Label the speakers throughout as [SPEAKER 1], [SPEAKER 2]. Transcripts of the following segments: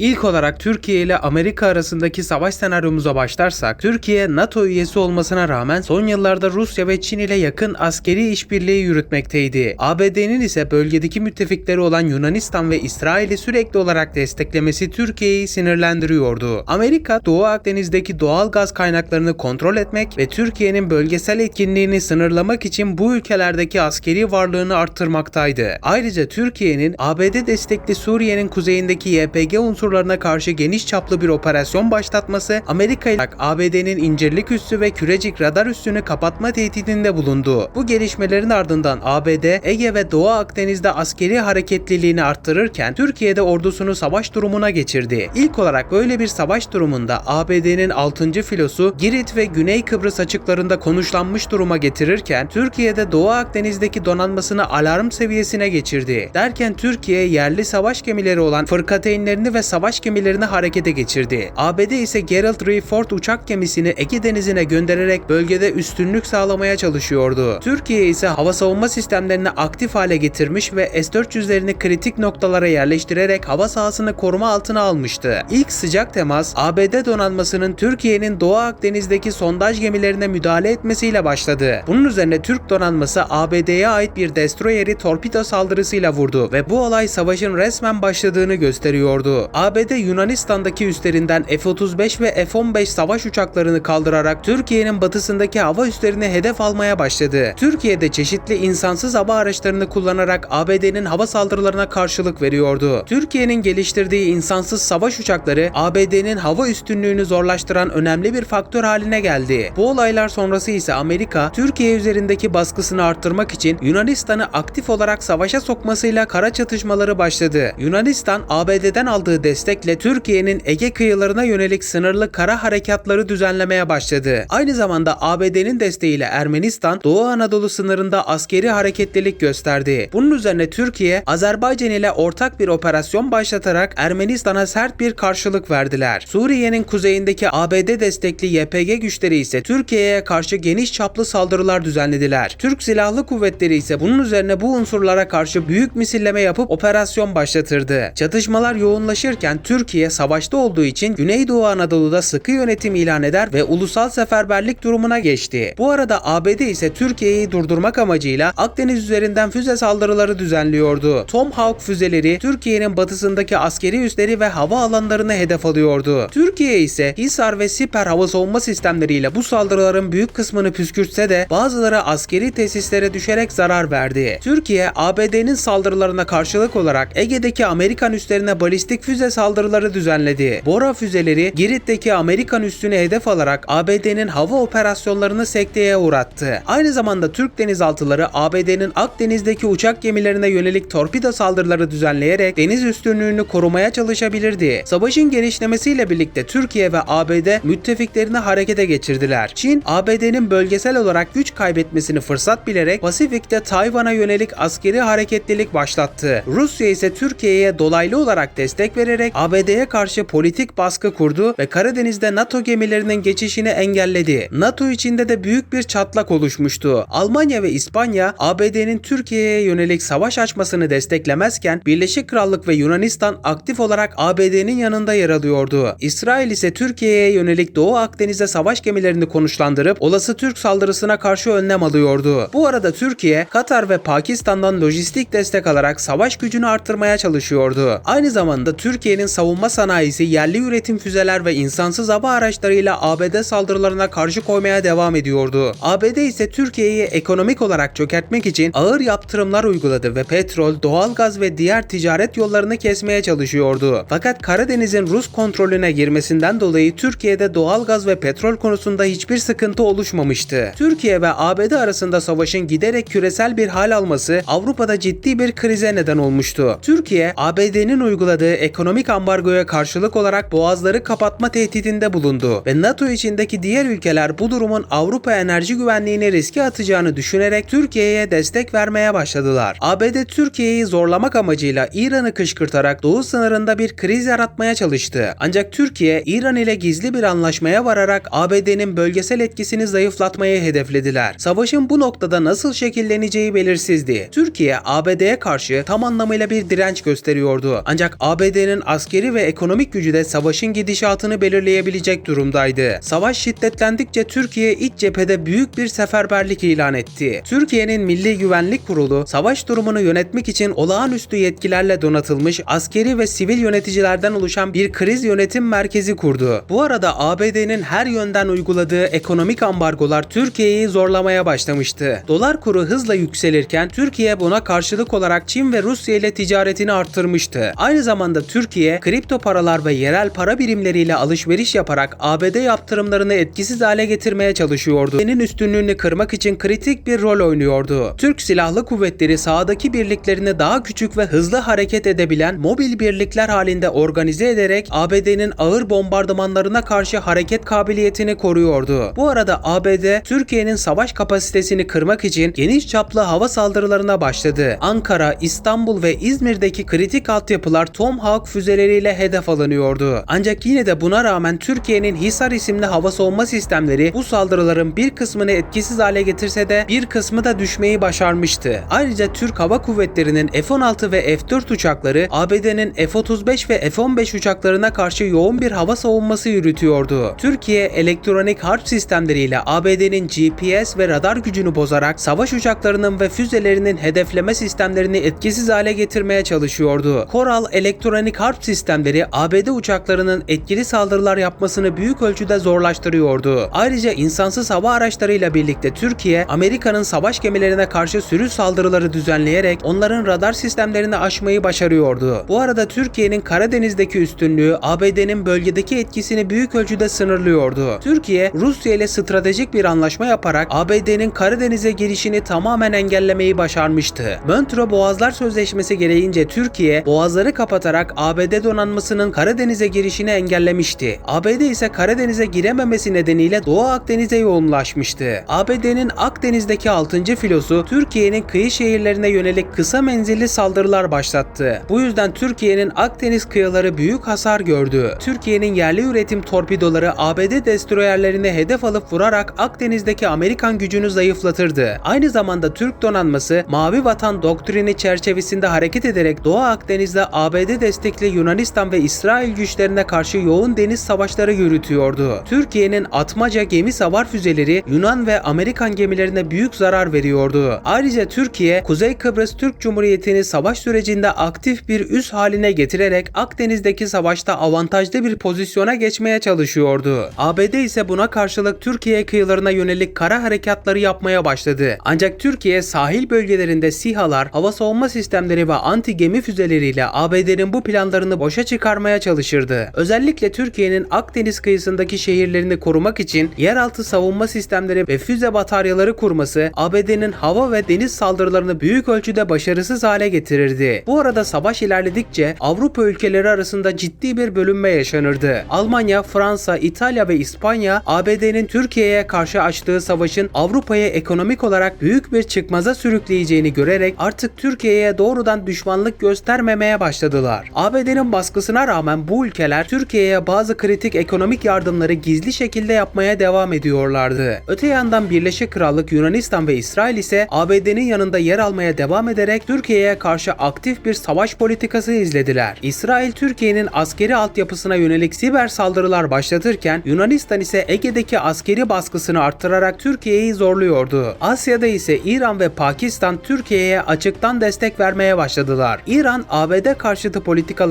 [SPEAKER 1] İlk olarak Türkiye ile Amerika arasındaki savaş senaryomuza başlarsak, Türkiye NATO üyesi olmasına rağmen son yıllarda Rusya ve Çin ile yakın askeri işbirliği yürütmekteydi. ABD'nin ise bölgedeki müttefikleri olan Yunanistan ve İsrail'i sürekli olarak desteklemesi Türkiye'yi sinirlendiriyordu. Amerika, Doğu Akdeniz'deki doğal gaz kaynaklarını kontrol etmek ve Türkiye'nin bölgesel etkinliğini sınırlamak için bu ülkelerdeki askeri varlığını arttırmaktaydı. Ayrıca Türkiye'nin ABD destekli Suriye'nin kuzeyindeki YPG unsurlarına karşı geniş çaplı bir operasyon başlatması Amerika ile ABD'nin incirlik üssü ve kürecik radar üssünü kapatma tehdidinde bulundu. Bu gelişmelerin ardından ABD, Ege ve Doğu Akdeniz'de askeri hareketliliğini arttırırken Türkiye'de ordusunu savaş durumuna geçirdi. İlk olarak böyle bir savaş durumunda ABD'nin 6. filosu Girit ve Güney Kıbrıs açıklarında konuşlanmış duruma getirirken Türkiye'de Doğu Akdeniz'deki donanmasını alarm seviyesine geçirdi. Derken Türkiye yerli savaş gemileri olan fırkateynlerini ve savaş gemilerini harekete geçirdi. ABD ise Gerald R. Ford uçak gemisini Ege Denizi'ne göndererek bölgede üstünlük sağlamaya çalışıyordu. Türkiye ise hava savunma sistemlerini aktif hale getirmiş ve S-400'lerini kritik noktalara yerleştirerek hava sahasını koruma altına almıştı. İlk sıcak temas ABD donanmasının Türkiye'nin Doğu Akdeniz'deki sondaj gemilerine müdahale etmesiyle başladı. Bunun üzerine Türk donanması ABD'ye ait bir destroyeri torpido saldırısıyla vurdu ve bu olay savaşın resmen başladığını gösteriyordu. ABD Yunanistan'daki üstlerinden F-35 ve F-15 savaş uçaklarını kaldırarak Türkiye'nin batısındaki hava üslerini hedef almaya başladı. Türkiye'de çeşitli insansız hava araçlarını kullanarak ABD'nin hava saldırılarına karşılık veriyordu. Türkiye'nin geliştirdiği insansız savaş uçakları ABD'nin hava üstünlüğünü zorlaştıran önemli bir faktör haline geldi. Bu olaylar sonrası ise Amerika, Türkiye üzerindeki baskısını arttırmak için Yunanistan'ı aktif olarak savaşa sokmasıyla kara çatışmaları başladı. Yunanistan, ABD'den aldığı destekle Türkiye'nin Ege kıyılarına yönelik sınırlı kara harekatları düzenlemeye başladı. Aynı zamanda ABD'nin desteğiyle Ermenistan, Doğu Anadolu sınırında askeri hareketlilik gösterdi. Bunun üzerine Türkiye, Azerbaycan ile ortak bir operasyon başlatarak Ermenistan'a sert bir karşılık verdiler. Suriye'nin kuzeyindeki ABD destekli YPG güçleri ise Türkiye'ye karşı geniş çaplı saldırılar düzenlediler. Türk Silahlı Kuvvetleri ise bunun üzerine bu unsurlara karşı büyük misilleme yapıp operasyon başlatırdı. Çatışmalar yoğunlaşırken Türkiye savaşta olduğu için Güneydoğu Anadolu'da sıkı yönetim ilan eder ve ulusal seferberlik durumuna geçti. Bu arada ABD ise Türkiye'yi durdurmak amacıyla Akdeniz üzerinden füze saldırıları düzenliyordu. Tomahawk füzeleri Türkiye'nin batısındaki askeri üsleri ve hava alanlarını hedef alıyordu. Türkiye ise Hisar ve Siper hava savunma sistemleriyle bu saldırıların büyük kısmını püskürtse de bazıları askeri tesislere düşerek zarar verdi. Türkiye, ABD'nin saldırılarına karşılık olarak Ege'deki Amerikan üslerine balistik füze saldırıları düzenledi. Bora füzeleri Girit'teki Amerikan üssüne hedef alarak ABD'nin hava operasyonlarını sekteye uğrattı. Aynı zamanda Türk denizaltıları ABD'nin Akdeniz'deki uçak gemilerine yönelik torpido saldırıları düzenleyerek deniz üstünlüğünü korumaya çalışabilirdi. Savaşın genişlemesiyle birlikte Türkiye ve ABD müttefiklerini harekete geçirdiler. Çin, ABD'nin bölgesel olarak güç kaybetmesini fırsat bilerek Pasifik'te Tayvan'a yönelik askeri hareketlilik başlattı. Rusya ise Türkiye'ye dolaylı olarak destek vererek ABD'ye karşı politik baskı kurdu ve Karadeniz'de NATO gemilerinin geçişini engelledi. NATO içinde de büyük bir çatlak oluşmuştu. Almanya ve İspanya ABD'nin Türkiye'ye yönelik savaş açmasını desteklemezken Birleşik Krallık ve Yunanistan aktif olarak ABD'nin yanında yer alıyordu. İsrail ise Türkiye'ye yönelik Doğu Akdeniz'de savaş gemilerini konuşlandırıp olası Türk saldırısına karşı önlem alıyordu. Bu arada Türkiye, Katar ve Pakistan'dan lojistik destek alarak savaş gücünü arttırmaya çalışıyordu. Aynı zamanda Türkiye'nin savunma sanayisi yerli üretim füzeler ve insansız hava araçlarıyla ABD saldırılarına karşı koymaya devam ediyordu. ABD ise Türkiye'yi ekonomik olarak çökertmek için ağır yaptırımlar uyguladı ve petrol, doğalgaz ve diğer ticaret yollarını kesmeye çalışıyordu. Fakat Karadeniz'in Rus kontrolüne girmesinden dolayı Türkiye'de doğalgaz ve petrol konusunda hiçbir sıkıntı oluşmamıştı. Türkiye ve ABD arasında savaşın giderek küresel bir hal alması Avrupa'da ciddi bir krize neden olmuştu. Türkiye, ABD'nin uyguladığı ekonomik ambargoya karşılık olarak boğazları kapatma tehdidinde bulundu ve NATO içindeki diğer ülkeler bu durumun Avrupa enerji güvenliğini riske atacağını düşünerek Türkiye'ye destek vermeye başladılar. ABD Türkiye'yi zorlamak amacıyla İran'ı kışkırtarak doğu sınırında bir kriz yaratmaya çalıştı. Ancak Türkiye, İran ile gizli bir anlaşmaya vararak ABD'nin bölgesel etkisini zayıflatmayı hedeflediler. Savaşın bu noktada nasıl şekilleneceği belirsizdi. Türkiye, ABD'ye karşı tam anlamıyla bir direnç gösteriyordu. Ancak ABD'nin askeri ve ekonomik gücü de savaşın gidişatını belirleyebilecek durumdaydı. Savaş şiddetlendikçe Türkiye iç cephede büyük bir seferberlik ilan etti. Türkiye'nin Milli Güvenlik Kurulu savaş durumunu yönetmek için olağanüstü yetkilerle donatılmış askeri ve sivil yöneticilerden oluşan bir kriz yönetim merkezi kurdu. Bu arada ABD'nin her yönden uyguladığı ekonomik ambargolar Türkiye'yi zorlamaya başlamıştı. Dolar kuru hızla yükselirken Türkiye buna karşılık olarak Çin ve Rusya ile ticaretini arttırmıştı. Aynı zamanda Türkiye kripto paralar ve yerel para birimleriyle alışveriş yaparak ABD yaptırımlarını etkisiz hale getirmeye çalışıyordu. Türkiye'nin üstünlüğünü kırmak için kritik bir rol oynuyordu. Türk Silahlı Kuvvetleri sahadaki birliklerini daha küçük ve hızlı hareket edebilen mobil birlikler halinde organize ederek ABD'nin ağır bombardımanlarına karşı hareket kabiliyetini koruyordu. Bu arada ABD Türkiye'nin savaş kapasitesini kırmak için geniş çaplı hava saldırılarına başladı. Ankara, İstanbul ve İzmir'deki kritik altyapılar Tomahawk füzeleriyle hedef alınıyordu. Ancak yine de buna rağmen Türkiye'nin Hisar isimli hava savunma sistemleri bu saldırıların bir kısmını etkisiz hale getirse de bir kısmı da düşmeyi başarmıştı. Ayrıca Türk Hava Kuvvetleri'nin F-16 ve F-4 uçakları ABD'nin F-35 ve F-15 uçaklarına karşı yoğun bir hava savunması yürütüyordu. Türkiye elektronik harp sistemleriyle ABD'nin GPS ve radar gücünü bozarak savaş uçaklarının ve füzelerinin hedefleme sistemlerini etkisiz hale getirmeye çalışıyordu. Koral elektronik harp sistemleri ABD uçaklarının etkili saldırılar yapmasını büyük ölçüde zorlaştırıyordu. Ayrıca insansız hava araçlarıyla birlikte Türkiye, Amerika'nın savaş gemilerine karşı sürü saldırıları düzenleyerek onların radar sistemlerini aşmayı başarıyordu. Bu arada Türkiye'nin Karadeniz'deki üstünlüğü ABD'nin bölgedeki etkisini büyük ölçüde sınırlıyordu. Türkiye, Rusya ile stratejik bir anlaşma yaparak ABD'nin Karadeniz'e girişini tamamen engellemeyi başarmıştı. Montreux Boğazlar Sözleşmesi gereğince Türkiye, boğazları kapatarak ABD donanmasının Karadeniz'e girişini engellemişti. ABD ise Karadeniz'e girememesi nedeniyle Doğu Akdeniz'e yoğunlaşmıştı. ABD'nin Akdeniz'deki 6. filosu Türkiye'nin kıyı şehirlerine yönelik kısa menzilli saldırılar başlattı. Bu yüzden Türkiye'nin Akdeniz kıyıları büyük hasar gördü. Türkiye'nin yerli üretim torpidoları ABD destroyerlerini hedef alıp vurarak Akdeniz'deki Amerikan gücünü zayıflatırdı. Aynı zamanda Türk donanması Mavi Vatan doktrini çerçevesinde hareket ederek Doğu Akdeniz'de ABD destekli Yunanistan ve İsrail güçlerine karşı yoğun deniz savaşları yürütüyordu. Türkiye'nin atmaca gemi savar füzeleri Yunan ve Amerikan gemilerine büyük zarar veriyordu. Ayrıca Türkiye, Kuzey Kıbrıs Türk Cumhuriyeti'ni savaş sürecinde aktif bir üs haline getirerek Akdeniz'deki savaşta avantajlı bir pozisyona geçmeye çalışıyordu. ABD ise buna karşılık Türkiye kıyılarına yönelik kara harekatları yapmaya başladı. Ancak Türkiye sahil bölgelerinde SİHA'lar, hava savunma sistemleri ve anti gemi füzeleriyle ABD'nin bu planlarını boşa çıkarmaya çalışırdı. Özellikle Türkiye'nin Akdeniz kıyısındaki şehirlerini korumak için yeraltı savunma sistemleri ve füze bataryaları kurması ABD'nin hava ve deniz saldırılarını büyük ölçüde başarısız hale getirirdi. Bu arada savaş ilerledikçe Avrupa ülkeleri arasında ciddi bir bölünme yaşanırdı. Almanya, Fransa, İtalya ve İspanya ABD'nin Türkiye'ye karşı açtığı savaşın Avrupa'ya ekonomik olarak büyük bir çıkmaza sürükleyeceğini görerek artık Türkiye'ye doğrudan düşmanlık göstermemeye başladılar. ABD'nin baskısına rağmen bu ülkeler Türkiye'ye bazı kritik ekonomik yardımları gizli şekilde yapmaya devam ediyorlardı. Öte yandan Birleşik Krallık, Yunanistan ve İsrail ise ABD'nin yanında yer almaya devam ederek Türkiye'ye karşı aktif bir savaş politikası izlediler. İsrail Türkiye'nin askeri altyapısına yönelik siber saldırılar başlatırken Yunanistan ise Ege'deki askeri baskısını arttırarak Türkiye'yi zorluyordu. Asya'da ise İran ve Pakistan Türkiye'ye açıktan destek vermeye başladılar. İran ABD karşıtı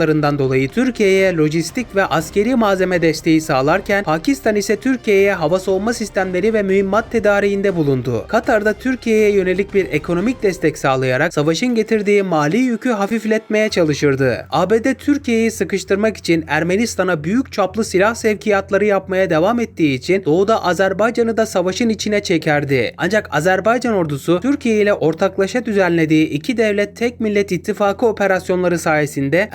[SPEAKER 1] politikalarından dolayı Türkiye'ye lojistik ve askeri malzeme desteği sağlarken Pakistan ise Türkiye'ye hava savunma sistemleri ve mühimmat tedariğinde bulundu. Katar'da Türkiye'ye yönelik bir ekonomik destek sağlayarak savaşın getirdiği mali yükü hafifletmeye çalışırdı. ABD Türkiye'yi sıkıştırmak için Ermenistan'a büyük çaplı silah sevkiyatları yapmaya devam ettiği için doğuda Azerbaycan'ı da savaşın içine çekerdi. Ancak Azerbaycan ordusu Türkiye ile ortaklaşa düzenlediği iki devlet tek millet ittifakı operasyonları sayesinde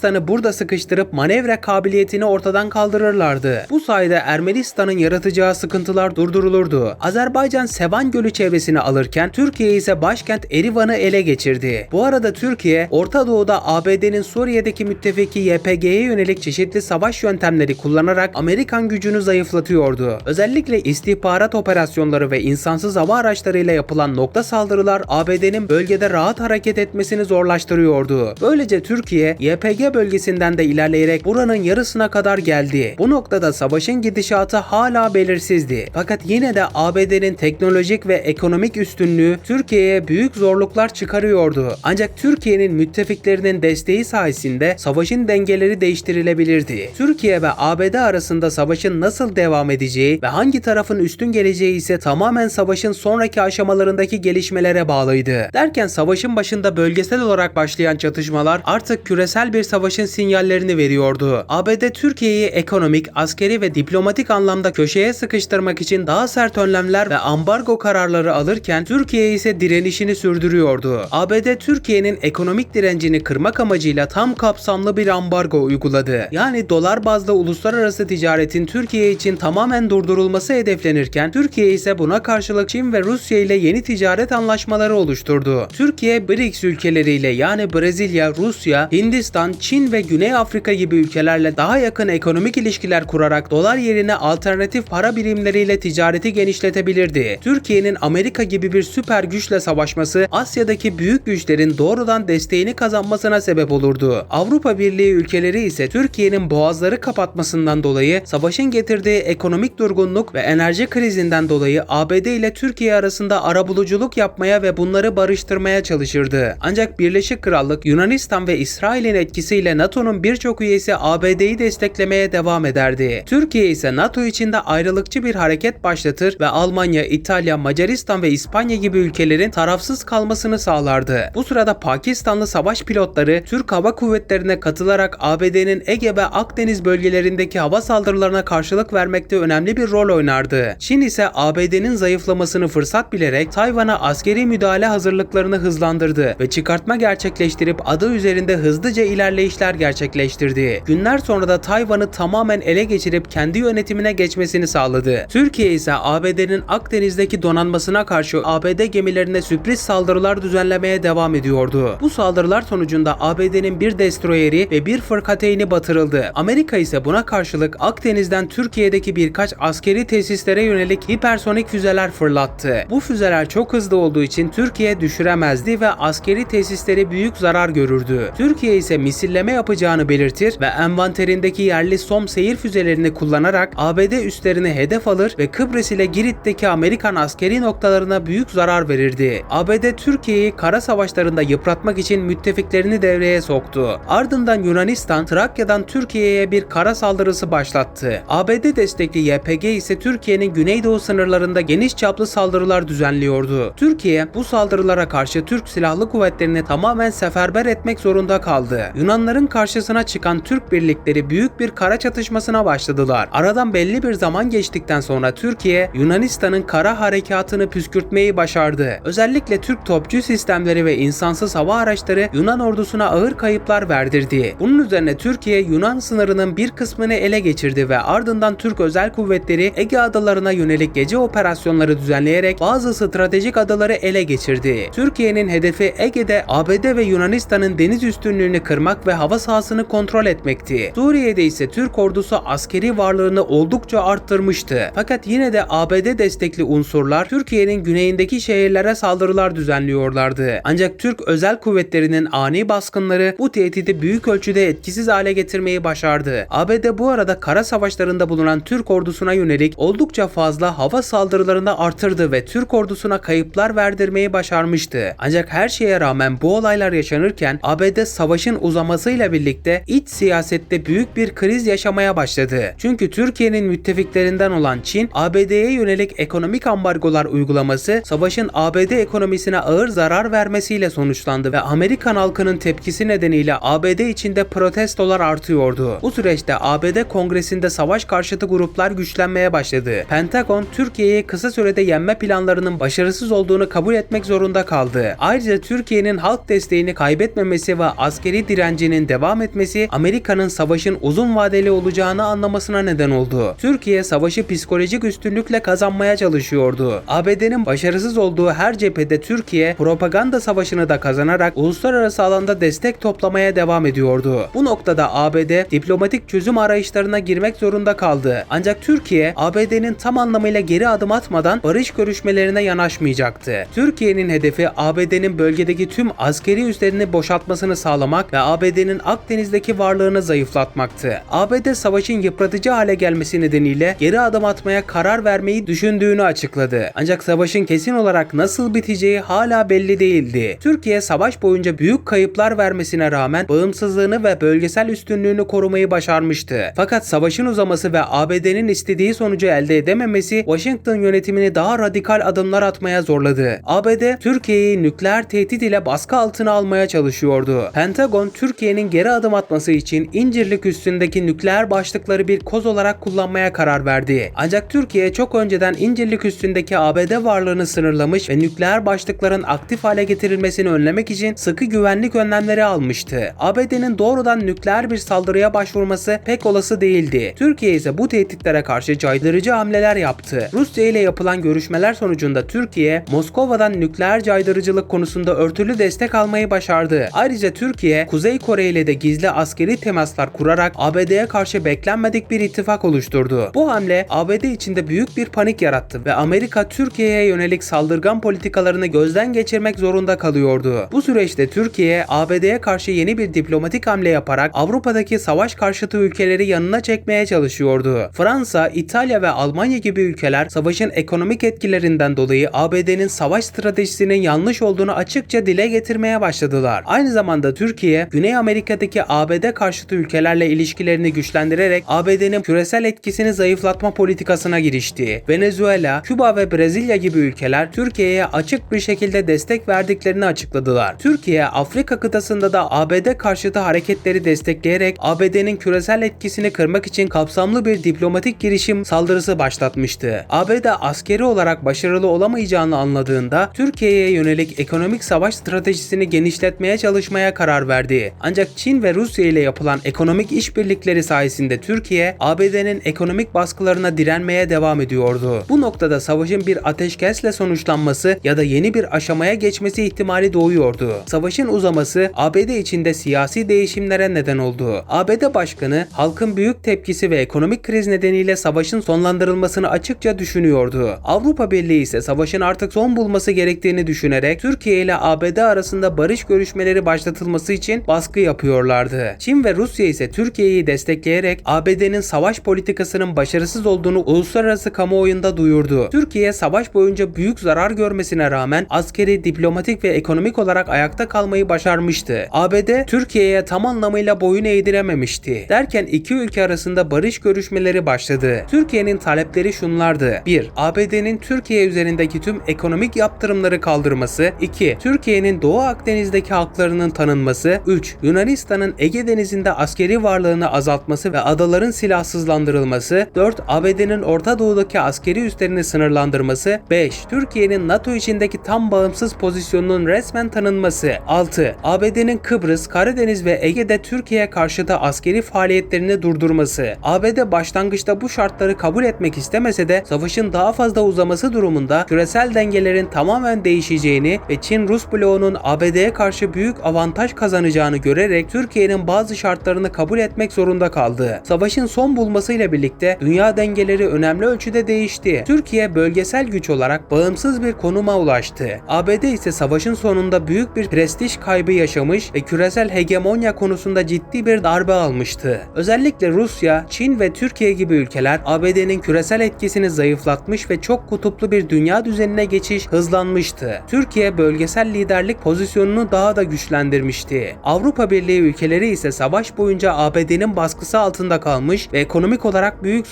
[SPEAKER 1] Ermenistan'ı burada sıkıştırıp manevra kabiliyetini ortadan kaldırırlardı. Bu sayede Ermenistan'ın yaratacağı sıkıntılar durdurulurdu. Azerbaycan Sevan Gölü çevresini alırken Türkiye ise başkent Erivan'ı ele geçirdi. Bu arada Türkiye, Orta Doğu'da ABD'nin Suriye'deki müttefiki YPG'ye yönelik çeşitli savaş yöntemleri kullanarak Amerikan gücünü zayıflatıyordu. Özellikle istihbarat operasyonları ve insansız hava araçlarıyla yapılan nokta saldırılar ABD'nin bölgede rahat hareket etmesini zorlaştırıyordu. Böylece Türkiye, YPG Bölgesinden de ilerleyerek buranın yarısına kadar geldi. Bu noktada savaşın gidişatı hala belirsizdi. Fakat yine de ABD'nin teknolojik ve ekonomik üstünlüğü Türkiye'ye büyük zorluklar çıkarıyordu. Ancak Türkiye'nin müttefiklerinin desteği sayesinde savaşın dengeleri değiştirilebilirdi. Türkiye ve ABD arasında savaşın nasıl devam edeceği ve hangi tarafın üstün geleceği ise tamamen savaşın sonraki aşamalarındaki gelişmelere bağlıydı. Derken savaşın başında bölgesel olarak başlayan çatışmalar artık küresel bir savaşın sinyallerini veriyordu. ABD Türkiye'yi ekonomik, askeri ve diplomatik anlamda köşeye sıkıştırmak için daha sert önlemler ve ambargo kararları alırken Türkiye ise direnişini sürdürüyordu. ABD Türkiye'nin ekonomik direncini kırmak amacıyla tam kapsamlı bir ambargo uyguladı. Yani dolar bazlı uluslararası ticaretin Türkiye için tamamen durdurulması hedeflenirken Türkiye ise buna karşılık Çin ve Rusya ile yeni ticaret anlaşmaları oluşturdu. Türkiye BRICS ülkeleriyle yani Brezilya, Rusya, Hindistan, Çin ve Güney Afrika gibi ülkelerle daha yakın ekonomik ilişkiler kurarak dolar yerine alternatif para birimleriyle ticareti genişletebilirdi. Türkiye'nin Amerika gibi bir süper güçle savaşması Asya'daki büyük güçlerin doğrudan desteğini kazanmasına sebep olurdu. Avrupa Birliği ülkeleri ise Türkiye'nin boğazları kapatmasından dolayı savaşın getirdiği ekonomik durgunluk ve enerji krizinden dolayı ABD ile Türkiye arasında arabuluculuk yapmaya ve bunları barıştırmaya çalışırdı. Ancak Birleşik Krallık, Yunanistan ve İsrail'in etkisiyle NATO'nun birçok üyesi ABD'yi desteklemeye devam ederdi. Türkiye ise NATO içinde ayrılıkçı bir hareket başlatır ve Almanya, İtalya, Macaristan ve İspanya gibi ülkelerin tarafsız kalmasını sağlardı. Bu sırada Pakistanlı savaş pilotları Türk Hava Kuvvetleri'ne katılarak ABD'nin Ege ve Akdeniz bölgelerindeki hava saldırılarına karşılık vermekte önemli bir rol oynardı. Çin ise ABD'nin zayıflamasını fırsat bilerek Tayvan'a askeri müdahale hazırlıklarını hızlandırdı ve çıkartma gerçekleştirip adı üzerinde hızlıca ilerleyişler gerçekleştirdi. Günler sonra da Tayvan'ı tamamen ele geçirip kendi yönetimine geçmesini sağladı. Türkiye ise ABD'nin Akdeniz'deki donanmasına karşı ABD gemilerine sürpriz saldırılar düzenlemeye devam ediyordu. Bu saldırılar sonucunda ABD'nin bir destroyeri ve bir fırkateyni batırıldı. Amerika ise buna karşılık Akdeniz'den Türkiye'deki birkaç askeri tesislere yönelik hipersonik füzeler fırlattı. Bu füzeler çok hızlı olduğu için Türkiye düşüremezdi ve askeri tesisleri büyük zarar görürdü. Türkiye ise misilleme yapacağını belirtir ve envanterindeki yerli SOM seyir füzelerini kullanarak ABD üslerini hedef alır ve Kıbrıs ile Girit'teki Amerikan askeri noktalarına büyük zarar verirdi. ABD Türkiye'yi kara savaşlarında yıpratmak için müttefiklerini devreye soktu. Ardından Yunanistan Trakya'dan Türkiye'ye bir kara saldırısı başlattı. ABD destekli YPG ise Türkiye'nin güneydoğu sınırlarında geniş çaplı saldırılar düzenliyordu. Türkiye bu saldırılara karşı Türk Silahlı Kuvvetleri'ni tamamen seferber etmek zorunda kaldı. Yunanların karşısına çıkan Türk birlikleri büyük bir kara çatışmasına başladılar. Aradan belli bir zaman geçtikten sonra Türkiye, Yunanistan'ın kara harekatını püskürtmeyi başardı. Özellikle Türk topçu sistemleri ve insansız hava araçları Yunan ordusuna ağır kayıplar verdirdi. Bunun üzerine Türkiye, Yunan sınırının bir kısmını ele geçirdi ve ardından Türk özel kuvvetleri Ege adalarına yönelik gece operasyonları düzenleyerek bazı stratejik adaları ele geçirdi. Türkiye'nin hedefi Ege'de ABD ve Yunanistan'ın deniz üstünlüğünü kırmak ve hava sahasını kontrol etmekti. Suriye'de ise Türk ordusu askeri varlığını oldukça arttırmıştı. Fakat yine de ABD destekli unsurlar Türkiye'nin güneyindeki şehirlere saldırılar düzenliyorlardı. Ancak Türk özel kuvvetlerinin ani baskınları bu tehdidi büyük ölçüde etkisiz hale getirmeyi başardı. ABD bu arada kara savaşlarında bulunan Türk ordusuna yönelik oldukça fazla hava saldırılarını artırdı ve Türk ordusuna kayıplar verdirmeyi başarmıştı. Ancak her şeye rağmen bu olaylar yaşanırken ABD savaşın uzamasıyla birlikte iç siyasette büyük bir kriz yaşamaya başladı. Çünkü Türkiye'nin müttefiklerinden olan Çin, ABD'ye yönelik ekonomik ambargolar uygulaması savaşın ABD ekonomisine ağır zarar vermesiyle sonuçlandı ve Amerikan halkının tepkisi nedeniyle ABD içinde protestolar artıyordu. Bu süreçte ABD Kongresi'nde savaş karşıtı gruplar güçlenmeye başladı. Pentagon, Türkiye'yi kısa sürede yenme planlarının başarısız olduğunu kabul etmek zorunda kaldı. Ayrıca Türkiye'nin halk desteğini kaybetmemesi ve askeri direncinin devam etmesi Amerika'nın savaşın uzun vadeli olacağını anlamasına neden oldu. Türkiye savaşı psikolojik üstünlükle kazanmaya çalışıyordu. ABD'nin başarısız olduğu her cephede Türkiye propaganda savaşını da kazanarak uluslararası alanda destek toplamaya devam ediyordu. Bu noktada ABD diplomatik çözüm arayışlarına girmek zorunda kaldı. Ancak Türkiye ABD'nin tam anlamıyla geri adım atmadan barış görüşmelerine yanaşmayacaktı. Türkiye'nin hedefi ABD'nin bölgedeki tüm askeri üslerini boşaltmasını sağlamak ve ABD ABD'nin Akdeniz'deki varlığını zayıflatmaktı. ABD savaşın yıpratıcı hale gelmesi nedeniyle geri adım atmaya karar vermeyi düşündüğünü açıkladı. Ancak savaşın kesin olarak nasıl biteceği hala belli değildi. Türkiye savaş boyunca büyük kayıplar vermesine rağmen bağımsızlığını ve bölgesel üstünlüğünü korumayı başarmıştı. Fakat savaşın uzaması ve ABD'nin istediği sonucu elde edememesi Washington yönetimini daha radikal adımlar atmaya zorladı. ABD Türkiye'yi nükleer tehdit ile baskı altına almaya çalışıyordu. Pentagon Türkiye'nin geri adım atması için İncirlik üstündeki nükleer başlıkları bir koz olarak kullanmaya karar verdi. Ancak Türkiye çok önceden İncirlik üstündeki ABD varlığını sınırlamış ve nükleer başlıkların aktif hale getirilmesini önlemek için sıkı güvenlik önlemleri almıştı. ABD'nin doğrudan nükleer bir saldırıya başvurması pek olası değildi. Türkiye ise bu tehditlere karşı caydırıcı hamleler yaptı. Rusya ile yapılan görüşmeler sonucunda Türkiye, Moskova'dan nükleer caydırıcılık konusunda örtülü destek almayı başardı. Ayrıca Türkiye, Kuzey Kore ile de gizli askeri temaslar kurarak ABD'ye karşı beklenmedik bir ittifak oluşturdu. Bu hamle ABD içinde büyük bir panik yarattı ve Amerika Türkiye'ye yönelik saldırgan politikalarını gözden geçirmek zorunda kalıyordu. Bu süreçte Türkiye, ABD'ye karşı yeni bir diplomatik hamle yaparak Avrupa'daki savaş karşıtı ülkeleri yanına çekmeye çalışıyordu. Fransa, İtalya ve Almanya gibi ülkeler savaşın ekonomik etkilerinden dolayı ABD'nin savaş stratejisinin yanlış olduğunu açıkça dile getirmeye başladılar. Aynı zamanda Türkiye, Güney Amerika'daki ABD karşıtı ülkelerle ilişkilerini güçlendirerek ABD'nin küresel etkisini zayıflatma politikasına girişti. Venezuela, Küba ve Brezilya gibi ülkeler Türkiye'ye açık bir şekilde destek verdiklerini açıkladılar. Türkiye, Afrika kıtasında da ABD karşıtı hareketleri destekleyerek ABD'nin küresel etkisini kırmak için kapsamlı bir diplomatik girişim saldırısı başlatmıştı. ABD askeri olarak başarılı olamayacağını anladığında Türkiye'ye yönelik ekonomik savaş stratejisini genişletmeye çalışmaya karar verdi. Ancak Çin ve Rusya ile yapılan ekonomik işbirlikleri sayesinde Türkiye, ABD'nin ekonomik baskılarına direnmeye devam ediyordu. Bu noktada savaşın bir ateşkesle sonuçlanması ya da yeni bir aşamaya geçmesi ihtimali doğuyordu. Savaşın uzaması ABD içinde siyasi değişimlere neden oldu. ABD Başkanı halkın büyük tepkisi ve ekonomik kriz nedeniyle savaşın sonlandırılmasını açıkça düşünüyordu. Avrupa Birliği ise savaşın artık son bulması gerektiğini düşünerek Türkiye ile ABD arasında barış görüşmeleri başlatılması için baskı yapıyorlardı. Çin ve Rusya ise Türkiye'yi destekleyerek ABD'nin savaş politikasının başarısız olduğunu uluslararası kamuoyunda duyurdu. Türkiye savaş boyunca büyük zarar görmesine rağmen askeri, diplomatik ve ekonomik olarak ayakta kalmayı başarmıştı. ABD Türkiye'ye tam anlamıyla boyun eğdirememişti. Derken iki ülke arasında barış görüşmeleri başladı. Türkiye'nin talepleri şunlardı. 1. ABD'nin Türkiye üzerindeki tüm ekonomik yaptırımları kaldırması. 2. Türkiye'nin Doğu Akdeniz'deki haklarının tanınması. 3. Yunanistan'ın Ege Denizi'nde askeri varlığını azaltması ve adaların silahsızlandırılması. 4. ABD'nin Orta Doğu'daki askeri üslerini sınırlandırması. 5. Türkiye'nin NATO içindeki tam bağımsız pozisyonunun resmen tanınması. 6. ABD'nin Kıbrıs, Karadeniz ve Ege'de Türkiye karşıtı askeri faaliyetlerini durdurması. ABD başlangıçta bu şartları kabul etmek istemese de savaşın daha fazla uzaması durumunda küresel dengelerin tamamen değişeceğini ve Çin-Rus bloğunun ABD'ye karşı büyük avantaj kazanacağını görerek Türkiye'nin bazı şartlarını kabul etmek zorunda kaldı. Savaşın son bulmasıyla birlikte dünya dengeleri önemli ölçüde değişti. Türkiye bölgesel güç olarak bağımsız bir konuma ulaştı. ABD ise savaşın sonunda büyük bir prestij kaybı yaşamış ve küresel hegemonya konusunda ciddi bir darbe almıştı. Özellikle Rusya, Çin ve Türkiye gibi ülkeler ABD'nin küresel etkisini zayıflatmış ve çok kutuplu bir dünya düzenine geçiş hızlanmıştı. Türkiye bölgesel liderlik pozisyonunu daha da güçlendirmişti. Avrupa Birliği ülkeleri ise savaş boyunca ABD'nin baskısı altında kalmış ve ekonomik olarak büyük zarar